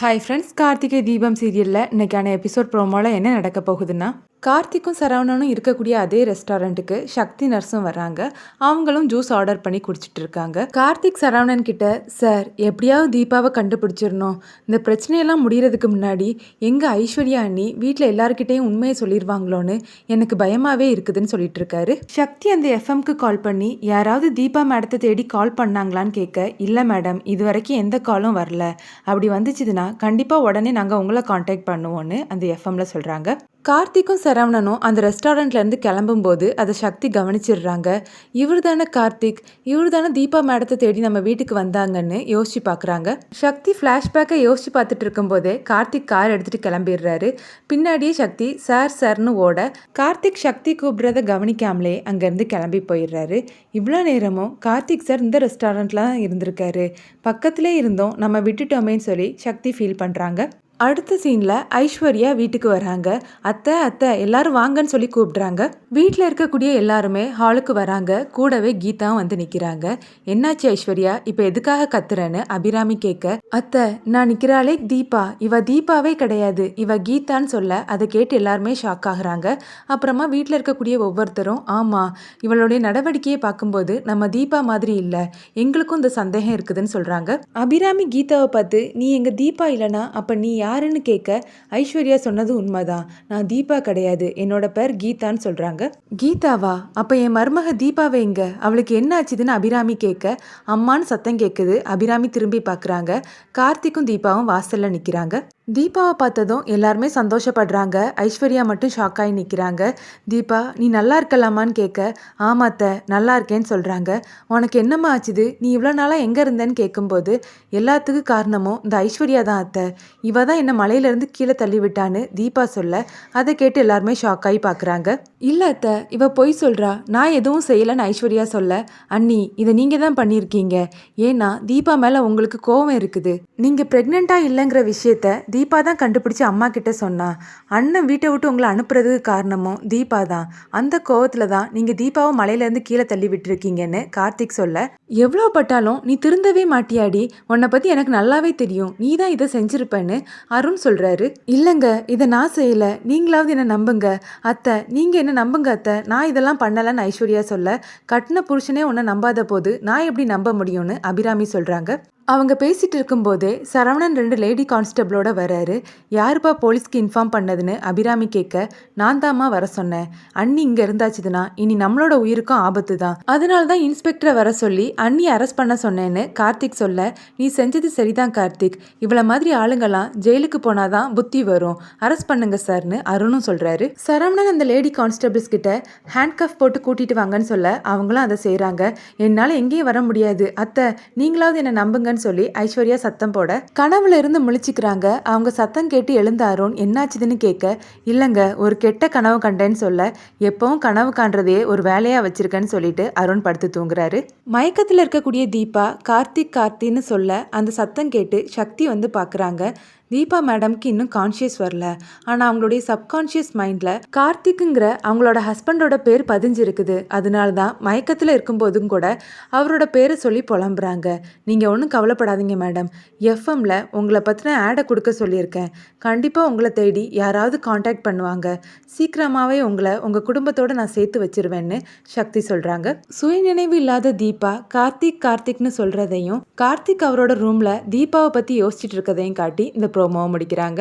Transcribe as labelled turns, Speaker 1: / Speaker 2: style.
Speaker 1: Hi friends Karthigai Deepam சீரியலில் இன்றைக்கான episode ப்ரோமோவில் என்ன நடக்க போகுதுன்னா கார்த்திக்கும் சரவணனும் இருக்கக்கூடிய அதே ரெஸ்டாரண்ட்டுக்கு சக்தி நர்ஸும் வராங்க அவங்களும் ஜூஸ் ஆர்டர் பண்ணி குடிச்சிட்டு இருக்காங்க கார்த்திக் சரவணன் கிட்ட சார் எப்படியாவது தீபாவை கண்டுபிடிச்சிடணும். இந்த பிரச்சனையெல்லாம் முடிகிறதுக்கு முன்னாடி எங்கள் ஐஸ்வர்யா அண்ணி வீட்டில் எல்லாருக்கிட்டையும் உண்மையை சொல்லிடுவாங்களோன்னு எனக்கு பயமாகவே இருக்குதுன்னு சொல்லிட்டு இருக்காரு சக்தி அந்த எஃப்எம்க்கு கால் பண்ணி யாராவது தீபா மேடத்தை தேடி கால் பண்ணாங்களான்னு கேட்க இல்லை மேடம் இது வரைக்கும் எந்த காலும் வரல. அப்படி வந்துச்சுதுன்னா கண்டிப்பாக உடனே நாங்கள் உங்களை காண்டாக்ட் பண்ணுவோன்னு அந்த எஃப்எம்ல சொல்கிறாங்க கார்த்திக்கும் சரவணனும் அந்த ரெஸ்டாரண்ட்லேருந்து கிளம்பும்போது அதை சக்தி கவனிச்சிடுறாங்க. இவர் தானே கார்த்திக்? இவர் தானே தீபா மேடத்தை தேடி நம்ம வீட்டுக்கு வந்தாங்கன்னு யோசிச்சு பார்க்குறாங்க சக்தி ஃப்ளாஷ்பேக்கை யோசிச்சு பார்த்துட்டு இருக்கும்போதே கார்த்திக் கார் எடுத்துகிட்டு கிளம்பிடுறாரு. பின்னாடியே சக்தி சார் சார்னு ஓட. கார்த்திக் சக்தி கூப்பிடுறத கவனிக்காமலே அங்கேருந்து கிளம்பி போயிடுறாரு. இவ்வளோ நேரமும் கார்த்திக் சார் இந்த ரெஸ்டாரண்ட்லாம் இருந்திருக்காரு. பக்கத்துலேயே இருந்தோம் நம்ம விட்டுட்டோமேன்னு சொல்லி சக்தி ஃபீல் பண்ணுறாங்க அடுத்த சீனில் ஐஸ்வர்யா வீட்டுக்கு வராங்க. அத்தை அத்தை எல்லாரும் வாங்கன்னு சொல்லி கூப்பிடுறாங்க. வீட்டில் இருக்கக்கூடிய எல்லாருமே ஹாலுக்கு வராங்க. கூடவே கீதாவும் வந்து நிற்கிறாங்க என்னாச்சு ஐஸ்வர்யா? இப்போ எதுக்காக கத்துறேன்னு அபிராமி கேட்க அத்தை நான் நிற்கிறாளே தீபா. இவ தீபாவே கிடையாது. இவ கீதான்னு சொல்ல. அதை கேட்டு எல்லாருமே ஷாக் ஆகுறாங்க. அப்புறமா வீட்டில் இருக்கக்கூடிய ஒவ்வொருத்தரும் ஆமாம் இவளுடைய நடவடிக்கையை பார்க்கும்போது நம்ம தீபா மாதிரி இல்லை. எங்களுக்கும் இந்த சந்தேகம் இருக்குதுன்னு சொல்கிறாங்க அபிராமி கீதாவை பார்த்து நீ எங்கள் தீபா இல்லைனா அப்போ நீ யாருன்னு கேட்க ஐஸ்வர்யா சொன்னது உண்மைதான். நான் தீபா கிடையாது. என்னோட பேர் கீதான்னு சொல்கிறாங்க கீதாவா? அப்போ என் மருமக தீபாவை எங்க? அவளுக்கு என்ன ஆச்சுதுன்னு அபிராமி கேட்க அம்மான்னு சத்தம் கேட்குது. அபிராமி திரும்பி பார்க்குறாங்க கார்த்திக்கும் தீபாவும் வாசலில் நிற்கிறாங்க தீபாவை பார்த்ததும் எல்லாருமே சந்தோஷப்படுறாங்க. ஐஸ்வர்யா மட்டும் ஷாக் ஆகி நிற்கிறாங்க தீபா நீ நல்லா இருக்கலாமான்னு கேட்க ஆமாத்த நல்லா இருக்கேன்னு சொல்கிறாங்க உனக்கு என்னம்மா ஆச்சுது? நீ இவ்வளோ நாளாக எங்கே இருந்தேன்னு கேட்கும்போது எல்லாத்துக்கும் காரணமும் இந்த ஐஸ்வர்யா தான் அத்தை. இவ தான் என்னை மலையிலேருந்து கீழே தள்ளி விட்டான்னு தீபா சொல்ல அதை கேட்டு எல்லாருமே ஷாக் ஆகி பார்க்குறாங்க. இல்லை அத்தை இவ பொய் சொல்கிறா நான் எதுவும் செய்யலைன்னு ஐஸ்வர்யா சொல்ல அண்ணி இதை நீங்கள் தான் பண்ணியிருக்கீங்க. ஏன்னா தீபா மேலே உங்களுக்கு கோவம் இருக்குது. நீங்கள் ப்ரெக்னெண்ட்டாக இல்லைங்கிற விஷயத்த தீபா தான் கண்டுபிடிச்சி அம்மா கிட்ட சொன்னா அண்ணன் வீட்டை விட்டு உங்களை அனுப்புறதுக்கு காரணமும் தீபா தான் அந்த கோவத்தில் தான் நீங்கள் தீபாவை மலையிலேருந்து கீழே தள்ளி விட்டுருக்கீங்கன்னு கார்த்திக் சொல்ல எவ்வளோ பட்டாலும் நீ திருந்தவே மாட்டியாடி. உன்னை பற்றி எனக்கு நல்லாவே தெரியும். நீ தான் இதை செஞ்சிருப்பேன்னு அருண் சொல்கிறாரு இல்லைங்க இதை நான் செய்யலை. நீங்களாவது என்னை நம்புங்க. அத்தை நீங்கள் என்ன நம்புங்க அத்தை? நான் இதெல்லாம் பண்ணலைன்னு ஐஸ்வர்யா சொல்ல கட்டின புருஷனே உன்னை நம்பாத போது நான் எப்படி நம்ப முடியும்னு அபிராமி சொல்கிறாங்க அவங்க பேசிகிட்டு இருக்கும்போதே சரவணன் ரெண்டு லேடி கான்ஸ்டபிளோட வராரு யாருப்பா போலீஸ்க்கு இன்ஃபார்ம் பண்ணதுன்னு அபிராமி கேட்க நான் தாம்மா வர சொன்னேன். அண்ணி இங்கே இருந்தாச்சுதுன்னா இனி நம்மளோட உயிருக்கும் ஆபத்து தான். அதனால தான் இன்ஸ்பெக்டரை வர சொல்லி அண்ணி அரெஸ்ட் பண்ண சொன்னேன்னு கார்த்திக் சொல்ல நீ செஞ்சது சரிதான் கார்த்திக். இவ்வளோ மாதிரி ஆளுங்கெல்லாம் ஜெயிலுக்கு போனாதான் புத்தி வரும். அரெஸ்ட் பண்ணுங்க சார்னு அருணும் சொல்கிறாரு சரவணன் அந்த லேடி கான்ஸ்டபிள்ஸ் கிட்ட ஹேண்ட் கஃப் போட்டு கூட்டிட்டு வாங்கன்னு சொல்ல அவங்களும் அதை செய்கிறாங்க என்னால் எங்கேயும் வர முடியாது. அத்தை நீங்களாவது என்னை நம்புங்கன்னு சொல்லி ஐஸ்வர்யா சத்தம் போட கனவுல இருந்து முழிச்சுக்கிறாங்க. அவங்க சத்தம் கேட்டு எழுந்த அருண் என்னாச்சுதுன்னு கேட்க இல்லைங்க ஒரு கெட்ட கனவு கண்டேன்னு சொல்ல எப்பவும் கனவு காண்றதையே ஒரு வேலையா வச்சிருக்கேன்னு சொல்லிட்டு அருண் படுத்து தூங்குறாரு. மயக்கத்தில் இருக்கக்கூடிய தீபா கார்த்திக் கார்த்தின்னு சொல்ல அந்த சத்தம் கேட்டு சக்தி வந்து பார்க்குறாங்க தீபா மேடம்க்கு இன்னும் கான்ஷியஸ் வரல. ஆனால் அவங்களுடைய சப்கான்ஷியஸ் மைண்டில் கார்த்திக்குங்கிற அவங்களோட ஹஸ்பண்டோட பேர் பதிஞ்சிருக்குது. அதனால தான் மயக்கத்தில் இருக்கும்போதும் கூட அவரோட பேரை சொல்லி புலம்புறாங்க. நீங்கள் ஒன்றும் கவலைப்படாதீங்க மேடம். எஃப்எம்ல உங்களை பற்றின ஆடை கொடுக்க சொல்லியிருக்கேன். கண்டிப்பாக உங்களை தேடி யாராவது காண்டாக்ட் பண்ணுவாங்க. சீக்கிரமாகவே உங்களை உங்கள் குடும்பத்தோடு நான் சேர்த்து வச்சிருவேன்னு சக்தி சொல்கிறாங்க சுயநினைவு இல்லாத தீபா கார்த்திக் கார்த்திக்னு சொல்கிறதையும் கார்த்திக் அவரோட ரூமில் தீபாவை பற்றி யோசிச்சுட்டு இருக்கதையும் காட்டி இந்த ப்ரோமோவும் முடிக்கிறாங்க.